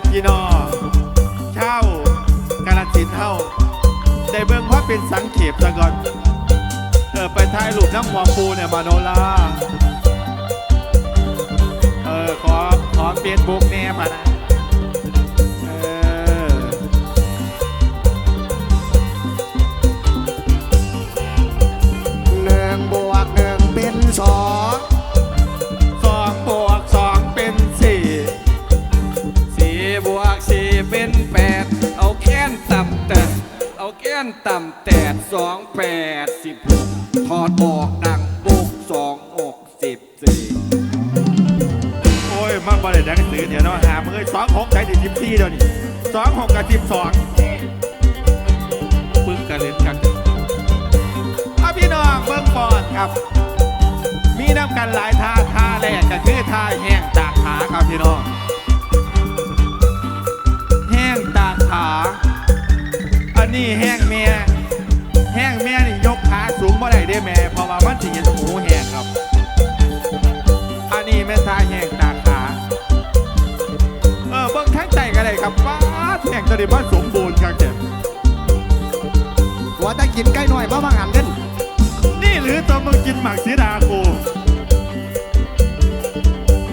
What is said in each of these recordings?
พพี่น้องเช่ากาลสินเท่า ได้เบิ่งเพราเป็นสังเขปซะก่อนเออไปถ่ายรูปน้ำหมองปูเนี่ยมาโนลาเออขอขอเฟซบุ๊กแน่มานะเออหนึ่งบวกหนึ่งเป็นสอง นต่ำแต่สองแปดสิบหกถอดออกดังปุกสองอกสิบสี่โอ้ยมันบ่ได้ดังสือเดี๋ยวเนาะหามือสองหกใจถึงสิบสี่เดี๋ยวนี้สองหกกับสิบสองปึ้งกันเล่นกันเอาพี่น้องเบิ่งก่อนครับ มีน้ำกันหลายท่าท่าแรกก็คือท่าแห้งตากขาครับพี่น้อง ดแห้งตัวนี้มันสมบูรณ์ครับเจ้ว่าถ้ากินใกล้หน่อยมามาหันเล่นนี่หรือตัวมึงกินหมักสีดากู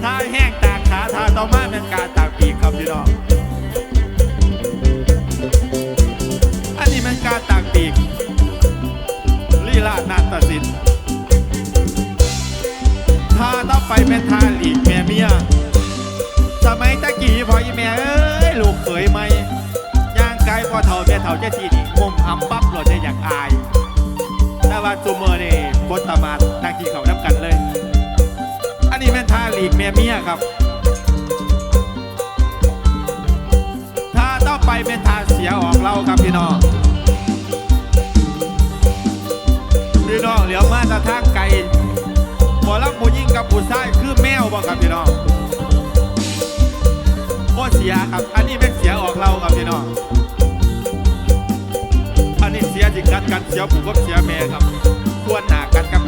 ทาแห้งตากขาทาต่อมาเป็นการตากปีกครับพี่น้องอันนี้เป็นการตากปีกลีลานาฏศิลป์ท่าต่อไปเป็นทาหลีกแม่เมียางไกลพอเท่าแม่เท่าเจ้าทีนี่งมหำปั๊บหล่นได้อยากอายแต่ว่าซูเมอร์นี่บนตมาดตางกี่เขานับกันเลย อันนี้เป็นท่าหลีกแม่เมียครับท่าต่อไปเป็นท่าเสียออกเราครับพี่น้องพี่น้องเหลียวมาตะทางไกลหมอลักผู้ยิ่งกับผู้ชายคือแมวบ่ครับพี่น้องบ่เสียครับ อันนี้เป็นเสียออกเราครับพี่น้อง สิกัดกันเสียผูกกับเสียแม่ครับควรหนากันครับ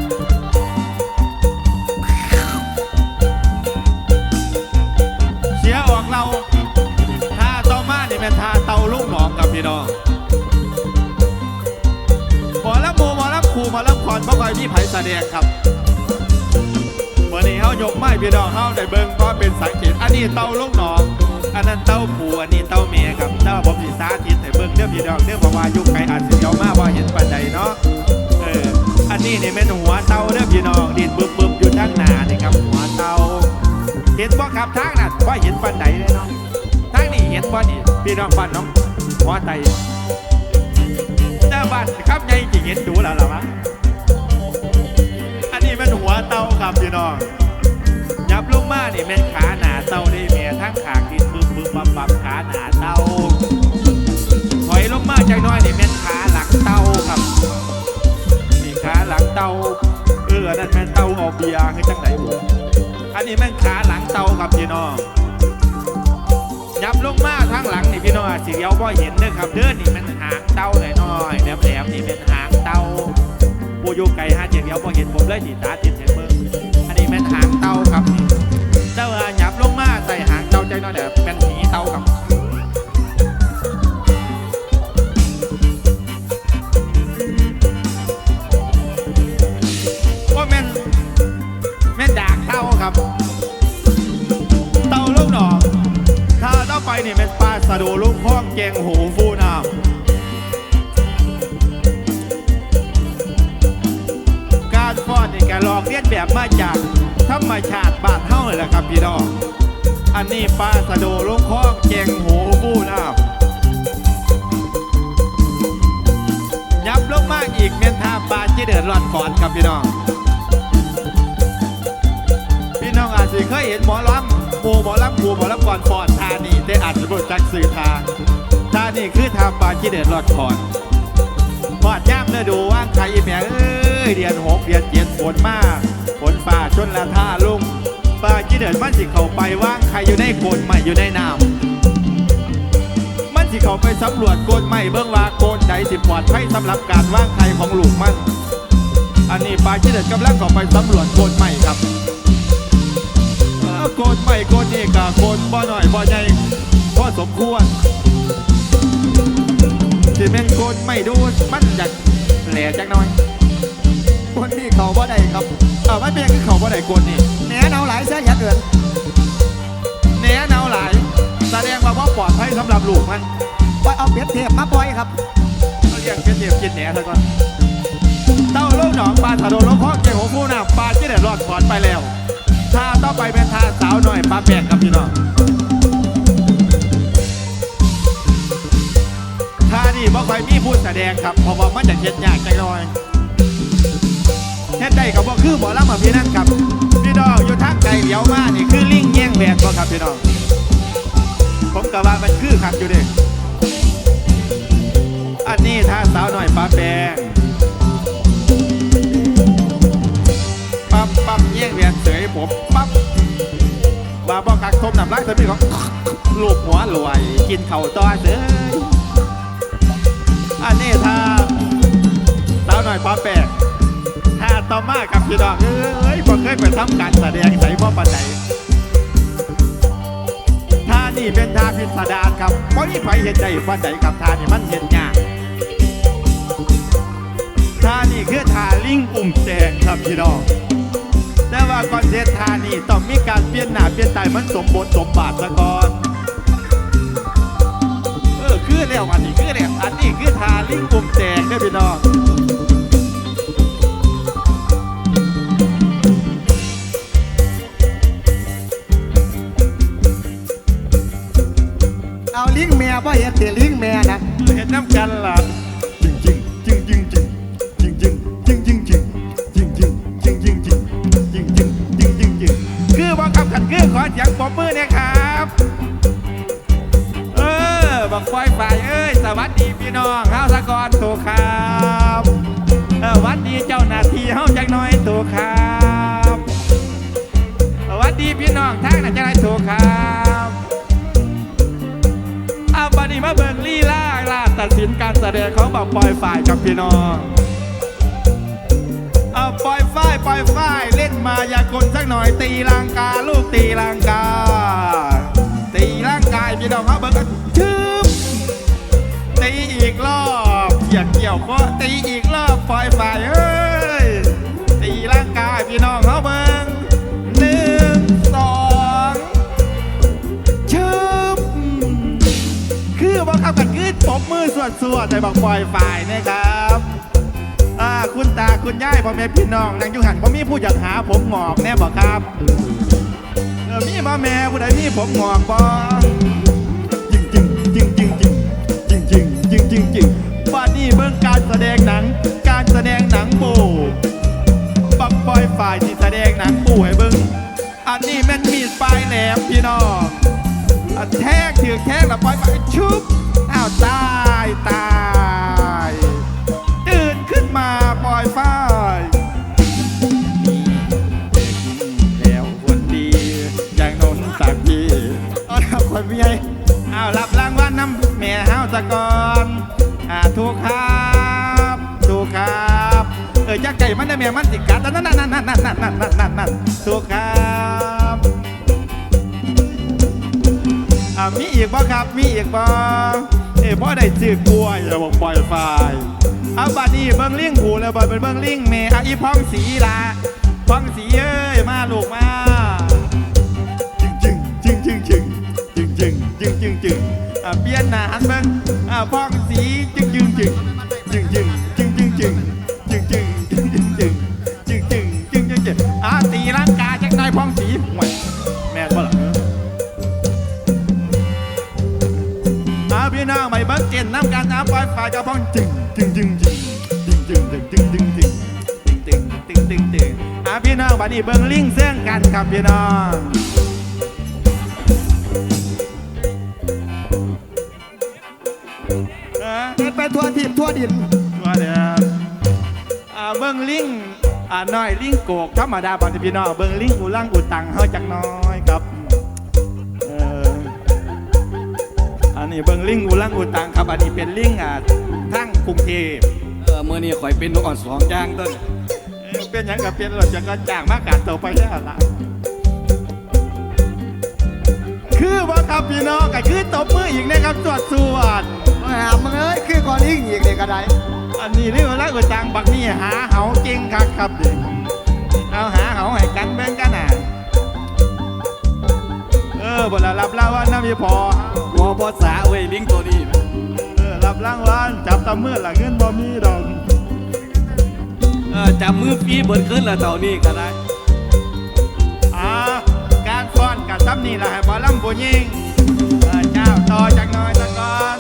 เสียออกเราท่าต่อมานี่เป็นทาเตาลูกหนองกับพี่น้องหมอลำโมหมอลำครูหมอลำขอนบ่คอยมีไผ่แสดงครับเมื่อนี้เฮายกไม้พี่น้องเฮาได้เบิ่งเพราะเป็นสังเกตอันนี้เตาลูกหนอง อันนั้นเต้าผูอันนี้เต้าเมียครับเต้าผมสีสาธิตให้เบิ่งเด้อพี่น้องเด้อเพราะว่ายุคไกลอาจสิเดียวมาว่าเห็นปันใดเนาะเอออันนี้นี่เป็นหัวเต้าเด้อพี่น้องดินบึบบึบอยู่ทางหน้านี่ครับหัวเต้าเห็นบ่ครับทางนั้นว่าเห็นปันใดเลยเนาะทางนี้เห็นบ่นี่พี่น้องบ้านน้องหัวไตแต่บ้านครับใหญ่จิเห็นดูแล้วล่ะวะอันนี้เป็นหัวเต้าครับพี่น้อง บลงมานี่แม่นขาหนาเต้าได้เมียทั้งขางดินบึ้มบึ้มบับบับขาหนาเต้าถอยลงมาจากน้อยนี่แม่นขาหลังเต้าครับนี่ขาหลังเต้าเออนั่นแม่นเต้าเอาเบียร์ให้จังไหนบุอันนี้แม่นขาหลังเต้าครับพี่น้องยับลงมาทางหลังนี่พี่น้องสิเดียวบ่เห็นเด้อครับเด้อนี่ม่นหางเต้าหน่อยๆแหลมๆนี่เป็นหางเต้าผู้อยู่ไกลหาเจียวเดียวบ่เห็นผมเลยสิตาติดเห็นเบิ่งอันนี้เป็นหาง ดูลูกข้องเกงหูฟูน้ำการฟอนนี่แกลอกเลียนแบบมาจากธรรมชาติบานเฮาเลยแหละครับพี่น้อง อันนี้ปลาสะโดลงคล้องแกงโหบูน้ายับลงมากอีกเมียนทาปลาที่เดือดร้อนขอนครับพี่น้อง พี่น้องอาจจะเคยเห็นหมอลำ หมูหมอลำหมูหมอลำก่อนฟอนทานี่แต่อาจจะบ่จักสื่อทางทานี่คือทาปลาที่เดือดรอนขอนพอดย่ำเนื้อดูว่างใครอีแม่เอ้ยเดือนหกเดือนเจ็ดฝนมากฝนฝ่าชนละท่าลุ่มปลาที่เดือดมันสิเข้าไปว่างใครอยู่ในโกนใหม่อยู่ในน้ำมันสิเข้าไปสำรวจโกนใหม่เบื้องว่าโกนใดสิปลอดภัยสำหรับการว่างใครของลูกมันอันนี้ปลาที่เดือดกำลังเข้าไปสำรวจโกนใหม่ครับ โกนไม่โกนนี่กะโกนบ่หน่อยบ่ใหญ่พอสมควรสิเป็นโกนไม่ดูมันอยากแหล่จักหน่อยคนนี้เขาบ่ได้ครับเออมันเป็นคือเขาบ่ได้โกนนี่แหนเอาหลายเสียอย่าเกินแหน่เนาหลายแสดงว่าบ่ปลอดภัยสำหรับลูกมันปล่อยเอาเป็ดเทพมาปล่อยครับเขาเรียกเป็นเดียบกินแหน่ซะก่อนเต้าลูกหนองปลาถะโดนลงคลองเจ้าหัวผู้น้ำปลาที่ได้รอดก่อนไปแล้ว ท่าต่อไปเป็นท่าสาวหน่อยปลาแปลกครับพี่น้องท่านี่บ่ค่อยมีผู้แสดงครับเพราะว่ามันจะเฮ็ดยากจังน่อยเฮ็ดได้กับบ่คือบ่ลำอะพี่นั่นครับ พี่น้องอยู่ทางไกลเหลียวมานี่คือลิงแย่งแบกบ่ครับพี่น้องผมก็ว่ามันคือครับอยู่เด้อันนี้ถ้าสาวหน่อยปลาแปงปั๊บปั๊บแย่งแบก ทมน้ำลายสมีของลูกหัวรวย กินเข่าต่อเสยอันนี้ถ้าสาวหน่อยปลาแปงถ้าต่อมากับพี่น้องเอ้ยบ่เคยไปทำการแสดงใส่บ่ปันใดท่านี่เป็นท่าพิสดารครับบ่มีไฟเห็นได้ปันใดกับท่านี่มันเห็นยากท่านี่คือท่าลิงอุ่มแจงครับพี่น้องแต่ ว่าก่อนเทศท่านี่ต้องมีการเปลี่ยนหน้าเปลี่ยนตายมันสมบทสมบาทซะก่อน เออคือแล้วอันนี้คือแล้วอันนี้คือท่าลิงอุ่มแจงเด้อพี่น้องเอาลิงแม่บ่เห็นเตลิงแม่นะเห็นน้ำกันล่ะจริงจริงจริงจริง อบังไฟฝ่ายเอ้ย สวัสดีพี่น้องเฮาสะกอนตัวครับเออหวัดดีเจ้าหน้าที่เฮาจักหน่อยตัวครับสวัสดีพี่น้องทางนั้นจักหน่อยตัวครับอาบันนี้มาเบิ่งลี่ล่าล่าตัดสินการแสดงของบักปอยฝ่ายกับพี่น้องเอาปล่อยฝ้ายปล่อยฝ้ายเล่นมายากลสักหน่อยตีลังกาลูกตีลังกา สวดสวดในบักปล่อยฝ่ายนะครับอ่าคุณตาคุณยายพ่อแม่พี่น้องนางยุหันพ่อมีผู้อยากหาผมงอกแน่บอกครับเออมีพ่อแม่ผู้ใดมีผมงอกบ่จริงจริงจริงจริงจริงจริงจริงจริงจริงจริงวันนี้เบิ่งการแสดงหนัง การแสดงหนังโบบักปล่อยฝ่ายที่แสดงหนังปูให้เบิ่งอันนี้แม่นมีดปลายแหลมพี่น้อง แทกถือแทกแล้วปล่อยไปชุบอ้าวตายตายตื่นขึ้นมาปล่อยไฟแล้วคนดีอย่างนนสักทีอนรัคนพี่ใหญ่อ้าวรับรางวัลน้ำแม่ห้าวตะกอนอ่าถูกครับถูกครับเออจ้าไก่มันได้แม่มันติดกัดนั่นนั่นนั่นนั่นนั่นนั่นนั่นถูกครับ มีอีกบ่ครับ มีอีกบ่เอ้พ่อได้ซื้อกล้วยแล้วบอกปล่อยไฟเอาบัดนี้เบิ่งลิงผูแล้วบ่เป็นเบิ่งลิงเมอะอีพ้องสีละพ้องสีเอ้ยมาลูกมาจึงจึงจึงจึงจึงจึงจึงจึงจึงจึงอะเปลี่ยนหน้าหันเบิ่งอะพ้องสีจึงจึงจึงจึงจึงจึงจึงจึงจึงจึงจึงจึงจึงจึงจึงจึงจึงจึงอะตีร่างกายจักหน่อยพ้องสีห่วย นี้เบิ่งลิงเสื่องกันครับพี่น้องอะเฮ็ดไปทั่วทิพย์ทั่วดินว่าเดี๋ยวอ่าเบิ่งลิงอ่าน้อยลิงโกกธรรมดาปานพี่น้องเบิ่งลิงอุลังอุตังเฮาจักหน้อยครับเอออันนี้เบิ่งลิงอุลังอุตังครับอันนี้เป็นลิงอ่าทั้งกรุงเทพ เออมื่อนี้ข่อยเป็นนกอ่อนสองอย่างต้น เอ้ยเป็นหยังกับเป็นรถจักรจ้างมาการต่อไปแล้วล่ะ คือว่าครับพี่น้องก็คือตบมืออีกนะครับสวดสวดมาหามึงเอ้ยคือกอลิงอีกนี่ก็ได้อันนี้เรื่องอะไรก็จังบักนี่หาเหาจริงครับครับเด็กเอาหาเหาให้กันเบิ่งกันน่ะเออบนละรับรางวัลนะพี่พอ หัวภาษาเว้ยลิงตัวนี้ เออรับรางวัลจับตะมือละเงินบ่มีดอกเออ จับมือปีเบิดขึ้นละเต่านี้ก็ได้อ่าการฟ้อนกับซ้ำนี่ละให้บอลลัมบุญยิงเจ้าต่อจากน้อยตะกอน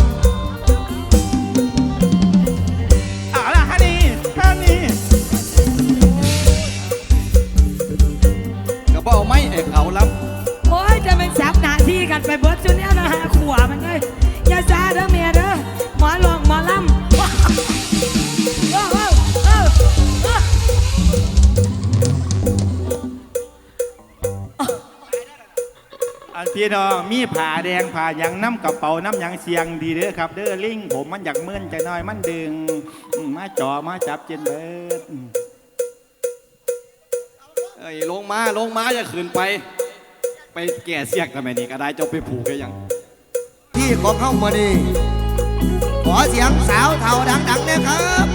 พี่น้องมีผ่าแดงผ่าหยังน้ำกระเป๋าน้ำหยังเสียงดีเด้อครับ เด้อลิงผมมันอยากมึนใจน้อยมันดึงอืมมาจ่อมาจับเจนเบิดเอ้ยลงมาลงมาอย่าขืนไป ไปแก่เสียกทำไมนี่ก็ได้เจ้าไปผูกกันยังที่ของเข้ามานี่ขอเสียงสาวเท่าดังๆนะครับ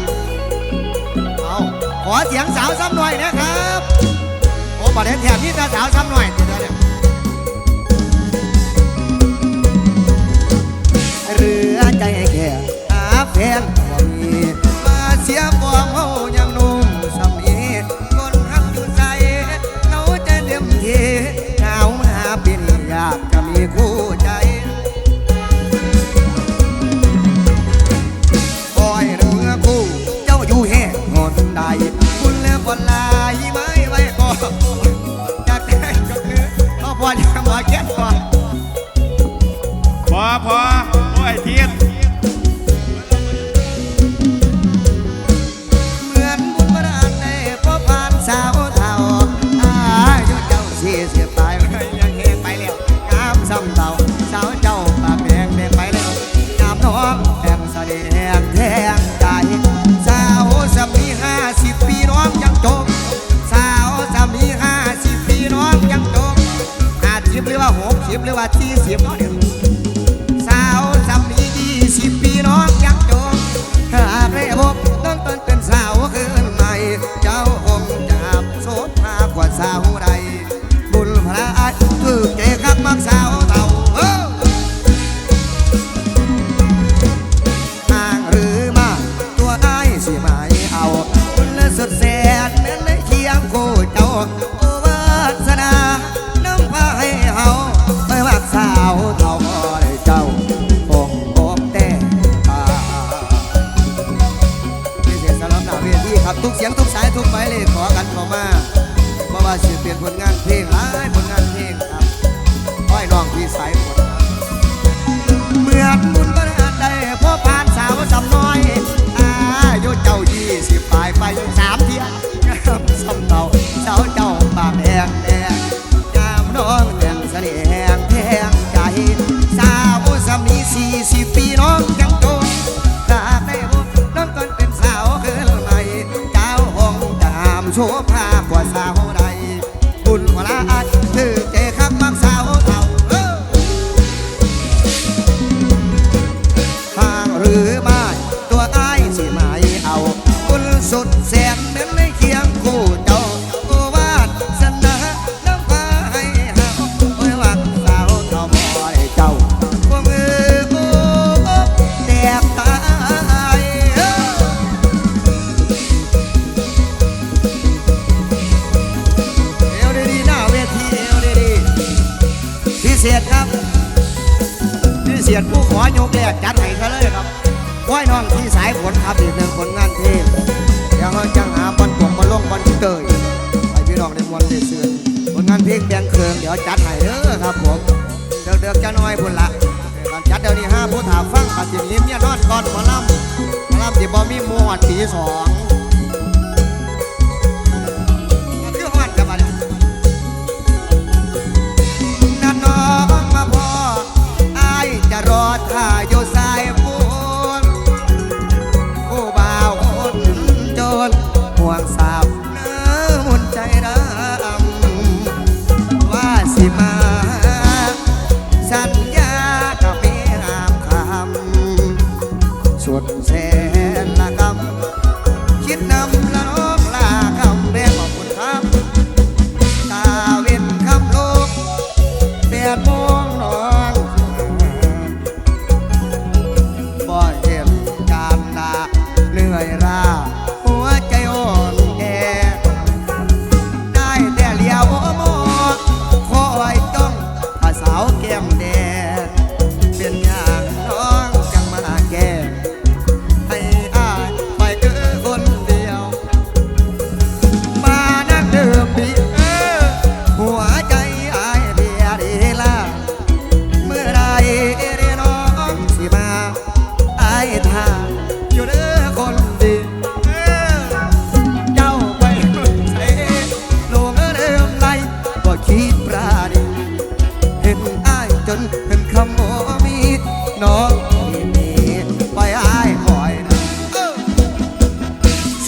เอาขอเสียงสาวซ้ำหน่อยนะครับโอ้ประเด็นแถบนี้จะสาวซ้ำหน่อยติดแล้วเนี่ย เรือใจแค่หาแฟนบ่มีมาเสียบองเฮา iglesia. ผู้ถาฟังปัดสิบยิ้มียนอนก่อนมอลำหมอลำสิบ่มีมูหดีสองนั่นน้องมาพออายจะรอท่าย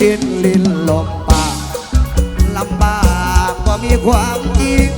สิ้นลิ้นลมปากลำบากกว่มีความจริง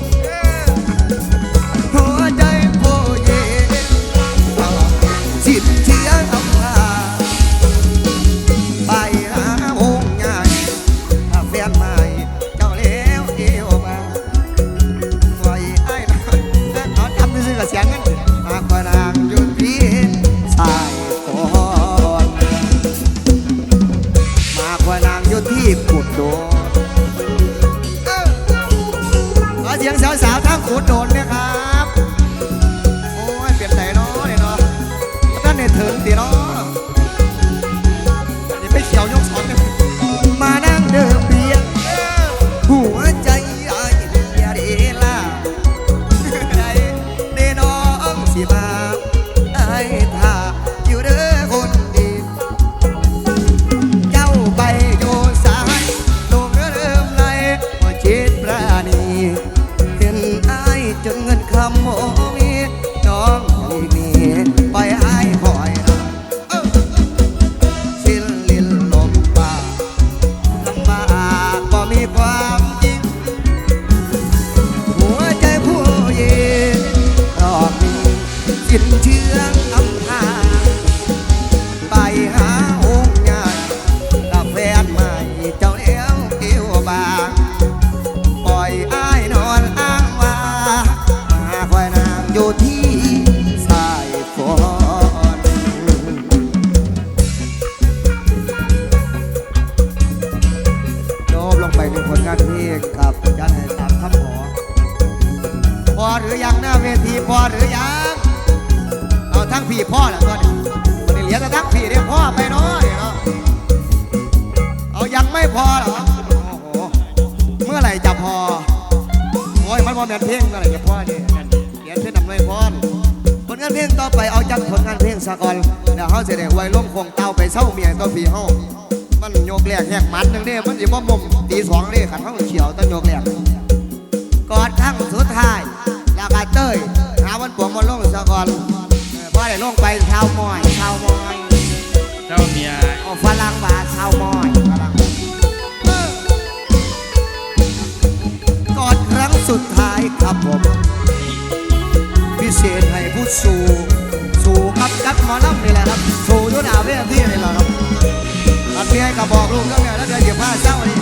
ท่ายแล้วก็เต้ยหาวันปวงมาลงสะก่อนพะได้ลงไปชาวมอยชาวมอยเจ้าเมียออกฝรั่งบาชาวมอยก่กอดครั้งสุดท้ายครับผมพิเศษให้ผู้สูสู่ครับกัดหมอน้ำนี่แหละครับสู่ยุทธาเวที่นี่แหละครับอัดเมียก็บอกลูกก็เมียแล้วเดี๋ยวเก็บผ้าเจ้านี่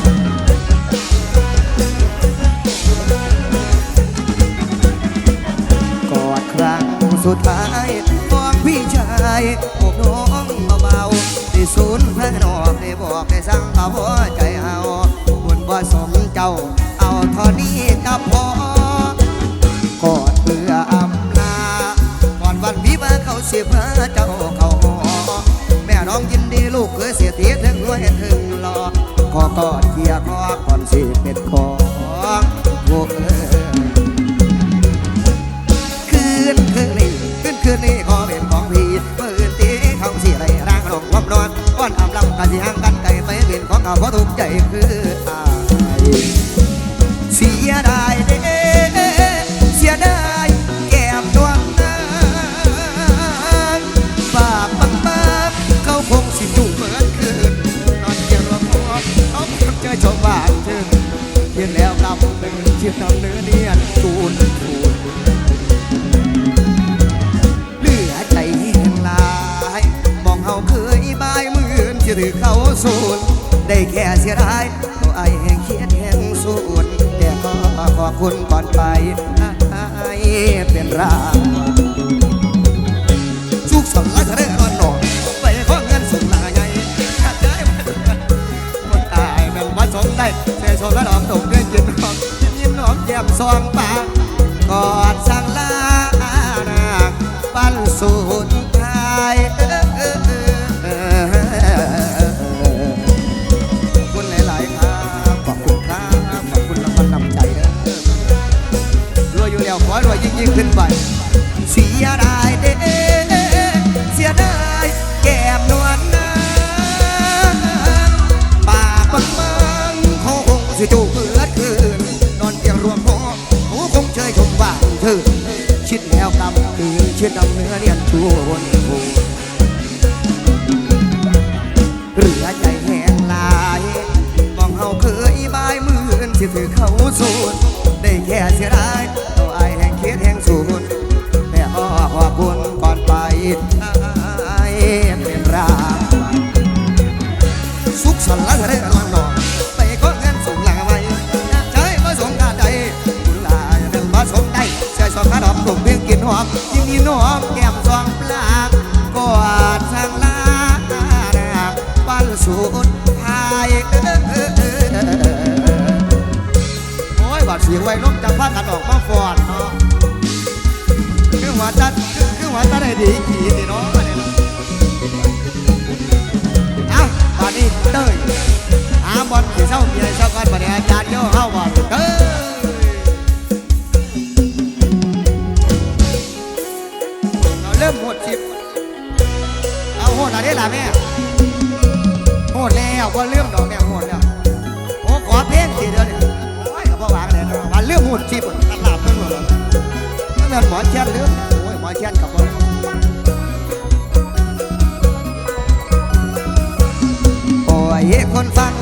ุดท้ายมองพี่ชายพวกน้องเบาๆที่ศูนย์แพร่นอกได้บอกได้สั่งเอาหัใจเฮาบุญบ่สมเจ้า เอาท่านี้ก็พอกอดเพื่ออำลาก่อนวันวิวาเขาเสียพระเจ้าเขาแม่น้องยินดีลูกเคยเสียเทียถึงรวยถึงหล่อขอกอดเคียร์ขอก่อนสิเป็นคอำลำกันสิห่างกันไกลไปเป็นของเขาเพราะทุกใจคืออายเสียดายเด้เสียดายแก้มดวงนางฝากบังบางเขาคงสิจูเหมือนคืนนอนเกี่ยวกับหัวเขาคงเจอชมบ้านถึงเขียนแล้วกำเป็นเขียนทำเนื้อเคุณก่อนไปไอเป็นรางสุขสันต์และเรื่อนหนอนไปขอเงินส่งลาไงถ้าได้มันตายแม่งว่าสมได้เสียชมและดอกตกเงินกินหอมยิ้มหอมแย้มซองปากกอดสั่งลานางปันสูดท้าย รวยยิ่งยิ่งขึ้นไปเสียดาย สูดท้ายโอ้ยบาดเสียงไว้ล้มจังพากันออกมาฟอนเนาะคือหัวจัดคือหัวจัดได้ดีขี่นี่เนาะเอ้าตอนนี้เต้ยหาบอลที่เศร้าเมียเศร้ากันบัดนี้อาจารย์โย่เข้าบอลเต้ยเริ่มหมดชิปเอาโหดอะไรล่ะแม่ ดแล้วว่าเรื่องดอกแม่โหดแล้วโอ้ขอเพลงสิเดียวเนี่ยโอ้ยกับ่วางเลยนะว่าเรื่องโหดชีพตลาดเพิ่งหมดแล้วนั่นแหละหมอเชียนเรื่องโอ้ยหมอเชียนกับบ่เลยโอ้ยคนฟัง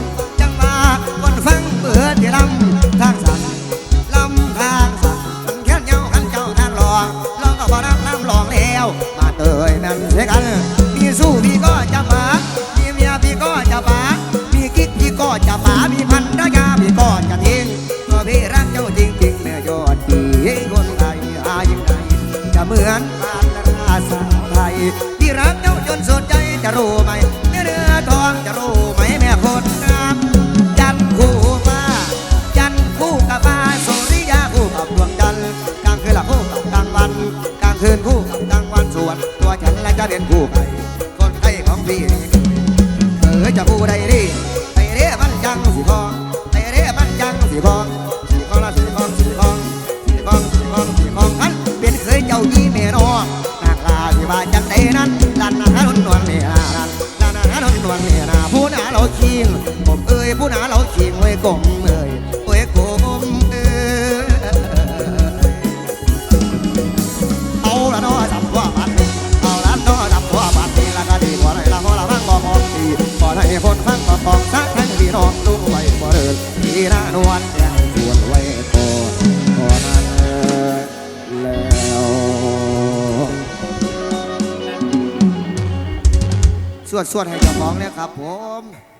กลมเอ้ยไว้กลมเอ้ยเอาละนาะจำว่าบัดเอาละเนาะจำว่าบัดนี่ละก็ดีกว่าไรละเพราะละฟังบ่มองดีบ่ให้คนฟังบ่ฟองสักทั้งพี่น้องดูไว้บ่เดินพี่นานวลยังชวนไว้พอพอนั้นแล้วสวดสวดให้เจ้าของเนี่ยครับผม